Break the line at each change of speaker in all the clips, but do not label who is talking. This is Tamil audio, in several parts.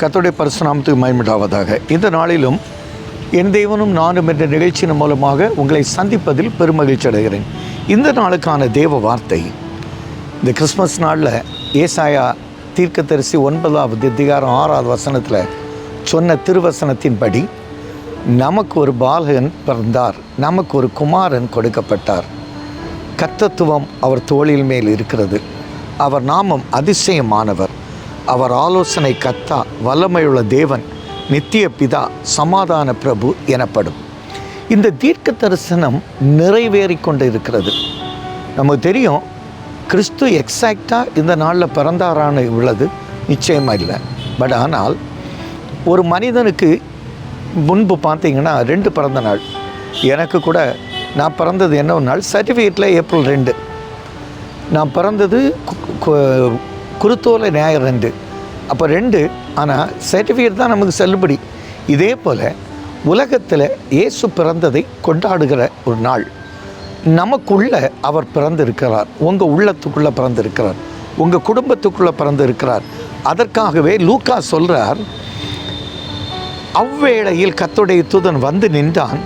கர்த்தருடைய பரிசுநாமத்துக்கு மயமிடாவதாக இந்த நாளிலும் என் தெய்வனும் நானும் என்ற நிகழ்ச்சியின் மூலமாக உங்களை சந்திப்பதில் பெருமகிழ்ச்சி அடைகிறேன். இந்த நாளுக்கான தேவ வார்த்தை இந்த கிறிஸ்மஸ் நாளில் ஏசாயா தீர்க்கதரிசி ஒன்பதாவது அதிகாரம் ஆறாவது வசனத்தில் சொன்ன திருவசனத்தின்படி நமக்கு ஒரு பாலகன் பிறந்தார் நமக்கு ஒரு குமாரன் கொடுக்கப்பட்டார். கத்தத்துவம் அவர் தோளில் மேல் இருக்கிறது. அவர் நாமம் அதிசயமானவர். அவர் ஆலோசனை கத்தா வல்லமையுள்ள தேவன் நித்திய பிதா சமாதான பிரபு எனப்படும். இந்த தீர்க்க தரிசனம் நிறைவேறி கொண்டு இருக்கிறது நமக்கு தெரியும் கிறிஸ்து எக்ஸாக்டாக இந்த நாளில் பிறந்தாரான்னு உள்ளது நிச்சயமாக இல்லை. பட் ஆனால் ஒரு மனிதனுக்கு முன்பு பார்த்தீங்கன்னா ரெண்டு பிறந்த நாள். எனக்கு கூட நான் பிறந்தது என்ன ஒரு நாள்? சர்டிஃபிகேட்டில் ஏப்ரல் ரெண்டு. நான் பிறந்தது குருத்தோலை நியாயம் ரெண்டு. அப்போ ரெண்டு ஆனால் சர்டிஃபிகேட் தான் நமக்கு செல்லுபடி. இதே போல் உலகத்தில் இயேசு பிறந்ததை கொண்டாடுகிற ஒரு நாள். நமக்குள்ள அவர் பிறந்திருக்கிறார். உங்கள் உள்ளத்துக்குள்ளே பிறந்திருக்கிறார். உங்கள் குடும்பத்துக்குள்ளே பிறந்திருக்கிறார். அதற்காகவே லூக்கா சொல்கிறார் அவ்வேளையில் கத்துடைய தூதன் வந்து நின்றான்.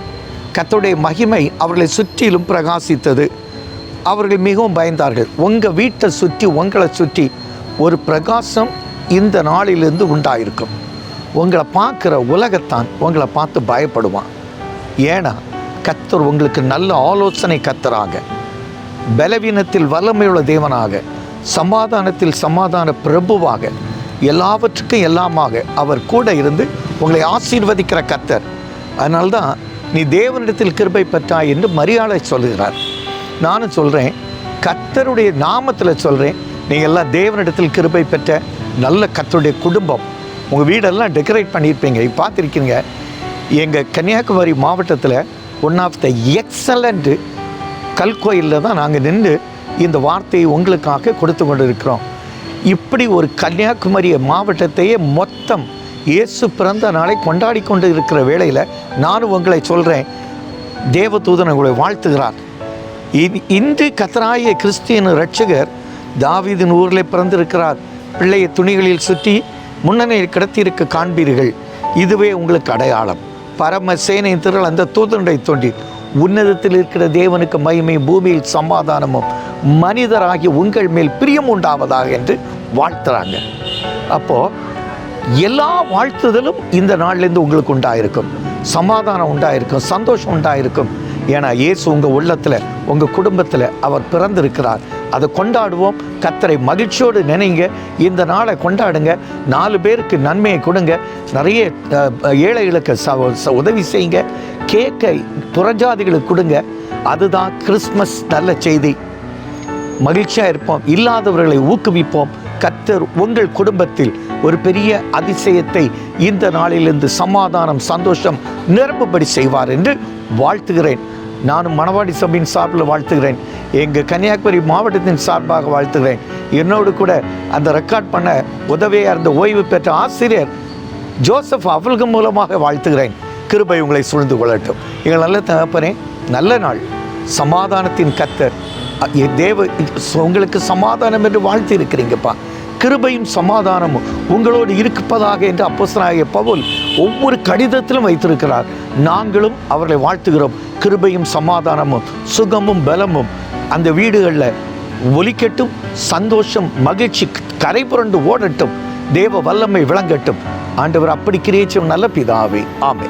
கத்துடைய மகிமை அவர்களை சுற்றிலும் பிரகாசித்தது. அவர்கள் மிகவும் பயந்தார்கள். உங்கள் வீட்டை சுற்றி உங்களை சுற்றி ஒரு பிரகாசம் இந்த நாளிலிருந்து உண்டாயிருக்கும். உங்களை பார்க்குற உலகத்தான் உங்களை பார்த்து பயப்படுவான். ஏன்னா கத்தர் உங்களுக்கு நல்ல ஆலோசனை கத்தராக பலவீனத்தில் வல்லமையுள்ள தேவனாக சமாதானத்தில் சமாதான பிரபுவாக எல்லாவற்றுக்கும் எல்லாமாக அவர் கூட இருந்து உங்களை ஆசீர்வதிக்கிற கத்தர் அதனால்தான் நீ தேவனிடத்தில் கிருபை பெற்றாய் என்று மரியாதை சொல்லுகிறார் நானும் சொல்கிறேன் கத்தருடைய நாமத்தில் சொல்கிறேன் நீங்கள் எல்லாம் தேவனிடத்தில் கிருபை பெற்ற நல்ல கத்தருடைய குடும்பம். உங்கள் வீடெல்லாம் டெக்கரேட் பண்ணியிருப்பீங்க. இப்போ பார்த்துருக்கீங்க. எங்கள் கன்னியாகுமரி மாவட்டத்தில் ஒன் ஆஃப் த எக்ஸலண்ட்டு கல்கோயிலில் தான் நாங்கள் நின்று இந்த வார்த்தையை உங்களுக்காக கொடுத்து கொண்டு இருக்கிறோம் இப்படி ஒரு கன்னியாகுமரி மாவட்டத்தையே மொத்தம் இயேசு பிறந்த நாளை கொண்டாடி கொண்டு இருக்கிற வேளையில் நானும் உங்களை சொல்கிறேன் தேவதூதன் உங்களை வாழ்த்துகிறார். இன்று கத்தராய கிறிஸ்தியன் ரட்சகர் தாவீதின் ஊரில் பிறந்திருக்கிறார். பிள்ளையை துணிகளில் சுற்றி முன்னணியில் கிடத்தியிருக்க காண்பீர்கள். இதுவே உங்களுக்கு அடையாளம். பரம சேனை திரள் அந்த தூதனுடைய தோண்டி உன்னதத்தில் இருக்கிற தேவனுக்கு மகிமை பூமியில் சமாதானமும் மனிதராகி உங்கள் மேல் பிரியம் உண்டாவதாக என்று வாழ்த்துறாங்க. அப்போது எல்லா வாழ்த்துதலும் இந்த நாள்லேருந்து உங்களுக்கு உண்டாயிருக்கும். சமாதானம் உண்டாயிருக்கும் சந்தோஷம் உண்டாயிருக்கும். ஏன்னா இயேசு உங்கள் உள்ளத்தில் உங்கள் குடும்பத்தில் அவர் பிறந்திருக்கிறார். அதை கொண்டாடுவோம். கத்தரை மகிழ்ச்சியோடு நினைங்க. இந்த நாளை கொண்டாடுங்க. நாலு பேருக்கு நன்மையை கொடுங்க. நிறைய ஏழைகளுக்கு ச ச- உதவி செய்யுங்க. கேக்கை புறஜாதிகளுக்கு கொடுங்க. அதுதான் கிறிஸ்மஸ் நல்ல செய்தி. மகிழ்ச்சியாக இருப்போம். இல்லாதவர்களை ஊக்குவிப்போம். கத்தர் உங்கள் குடும்பத்தில் ஒரு பெரிய அதிசயத்தை இந்த நாளிலிருந்து சமாதானம் சந்தோஷம் நிரம்பும்படி செய்வார் என்று வாழ்த்துகிறேன். நானும் மணவாடி சபையின் சார்பில் வாழ்த்துகிறேன். எங்கள் கன்னியாகுமரி மாவட்டத்தின் சார்பாக வாழ்த்துகிறேன். என்னோடு கூட அந்த ரெக்கார்ட் பண்ண உதவியாக இருந்த ஓய்வு பெற்ற ஆசிரியர் ஜோசப் அவல்கு மூலமாக வாழ்த்துகிறேன். கிருபை உங்களை சூழ்ந்து கொள்ளட்டும். எங்கள் நல்ல தகப்பனே நல்ல நாள். சமாதானத்தின் கத்தர் தேவ உங்களுக்கு சமாதானம் என்று வாழ்த்து இருக்கிறீங்கப்பா கிருபையும் சமாதானமும் உங்களோடு இருப்பதாக என்று அப்போசனாகிய பவுல் ஒவ்வொரு கடிதத்திலும் வைத்திருக்கிறார். நாங்களும் அவர்களை வாழ்த்துகிறோம். கிருபையும் சமாதானமும் சுகமும் பலமும். அந்த வீடுகளில் ஒலிக்கட்டும் சந்தோஷம் மகிழ்ச்சி கரை புரண்டு ஓடட்டும். தேவ வல்லமை விளங்கட்டும். ஆண்டவர் அப்படி கிரியேச்சும் நல்ல பிதாவே. ஆமே